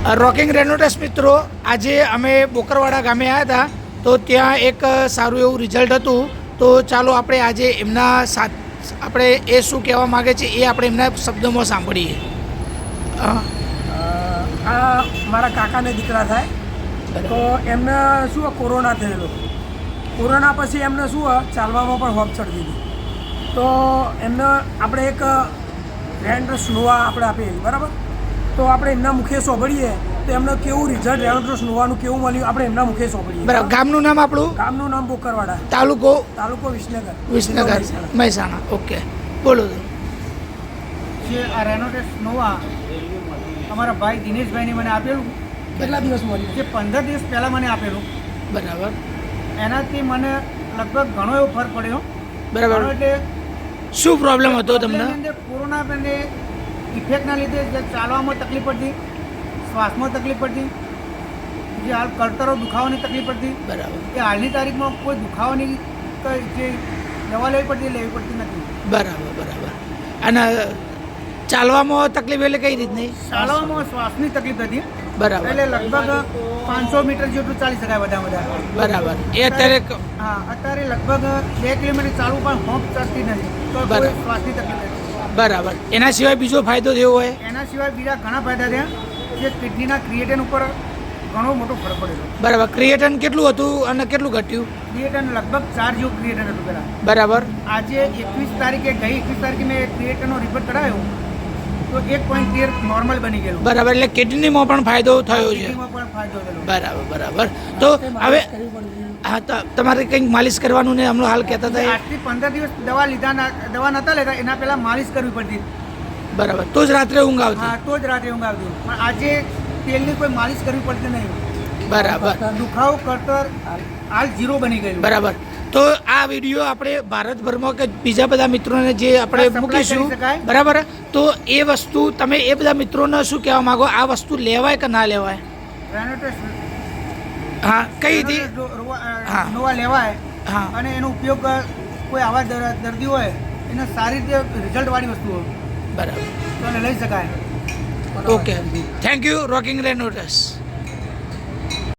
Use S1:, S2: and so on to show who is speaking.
S1: Rocking રેનોટેસ મિત્રો આજે અમે બોકરવાડા ગામે આવ્યા હતા તો ત્યાં એક સારું એવું રિઝલ્ટ હતું. તો ચાલો આપણે આજે એમના સાથ આપણે એ શું કહેવા માગે છે એ આપણે એમના શબ્દોમાં સાંભળીએ.
S2: આ મારા કાકાને દીકરા થાય. તો એમને શું કોરોના થયેલો? કોરોના પછી એમને શું ચાલવામાં પણ હોપ ચડી દીધી. તો એમને આપણે એક રેન્ડ સ્નોવા આપણે આપેલી બરાબર? તો આપણે એમના મુખે સોંભળીએ તો એમને કેવું રિઝલ્ટ રેન્ડ નોવાનું કેવું મળ્યું આપણે એમના મુખે સોંભળીએ.
S1: બરાબર ગામનું નામ આપણું?
S2: ગામનું નામ બોકરવાડા.
S1: તાલુકો?
S2: તાલુકો વિસનગર.
S1: વિસનગર
S2: મહેસાણા.
S1: ઓકે. બોલો
S3: જે આ રેનોટેસ નોવા અમારા ભાઈ દિનેશભાઈને મને આપેલું.
S2: કેટલા દિવસ મળ્યું?
S3: જે પંદર દિવસ પહેલાં મને આપેલું.
S1: બરાબર.
S3: એનાથી મને લગભગ ઘણો એવો ફરક પડ્યો.
S1: બરાબર.
S3: એટલે
S1: શું પ્રોબ્લેમ હતો તમને?
S3: કોરોના અને ઇફેક્ટના લીધે જે ચાલવામાં તકલીફ પડતી શ્વાસમાં તકલીફ પડતી જે હાલ કળતરો દુખાવાની તકલીફ પડતી
S1: બરાબર.
S3: એ હાલની તારીખમાં કોઈ દુખાવાની જે દવા લેવી પડતી લેવી પડતી નથી.
S1: બરાબર બરાબર. અને ચાલવામાં તકલીફ એટલે કઈ રીતની?
S3: ચાલવામાં શ્વાસની તકલીફ હતી.
S1: બરાબર.
S3: એટલે લગભગ પાંચસો મીટર જેટલું ચાલી શકાય બધા બધા
S1: બરાબર. એ અત્યારે
S3: હા અત્યારે લગભગ બે કિલોમીટર ચાલવું પણ હોંપ ચડતી નથી. તો
S1: બરાબર.
S3: શ્વાસની તકલીફ
S1: બરાબર. એના સિવાય બીજો ફાયદો થયો હોય?
S3: એના સિવાય બીજા ઘણા ફાયદા થયા જે કિડનીના ક્રિએટન ઉપર ઘણો મોટો ફરક પડેલો
S1: બરાબર. ક્રિએટન કેટલું હતું અને કેટલું ઘટ્યું?
S3: ક્રિએટન લગભગ ચાર જેવું ક્રિએટન હતું પહેલાં.
S1: બરાબર.
S3: આજે એકવીસ તારીખે ગઈ એકવીસ તારીખે મેં ક્રિએટનનો રિપોર્ટ કરાયો તો એક પોઈન્ટ તેર નોર્મલ બની ગયેલું.
S1: બરાબર. એટલે કિડનીમાં પણ ફાયદો થયો છે.
S3: પણ ફાયદો થયેલો.
S1: બરાબર બરાબર. તો હવે હા તો તમારે કંઈક માલિશ કરવાનું ને હમણાં હાલ કહેતા હતા?
S3: આજથી પંદર દિવસ દવા લીધા દવા નતા લેતા એના પહેલાં માલિશ કરવી પડતી.
S1: બરાબર તો જ રાત્રે ઊંઘ આવતી.
S3: હા તો જ રાત્રે ઊંઘ આવતી. પણ આજે તેલની કોઈ માલિશ કરવી પડતી નહીં.
S1: બરાબર.
S3: દુખાવો કરતર હાલ ઝીરો બની ગયું
S1: બરાબર. તો આ વીડિયો આપણે ભારતભરમાં કે બીજા બધા મિત્રોને જે આપણે મૂકીશું બરાબર? તો એ વસ્તુ તમે એ બધા મિત્રોને શું કહેવા માંગો? આ વસ્તુ લેવાય કે ના લેવાય? હા કઈ હતી.
S3: નોવા લેવાય
S1: હા.
S3: અને એનો ઉપયોગ કોઈ આવા દર્દી હોય એને સારી રીતે રિઝલ્ટ વાળી વસ્તુ હોય.
S1: બરાબર.
S3: તો લઈ શકાય.
S1: ઓકે. Thank you rocking રેનોટસ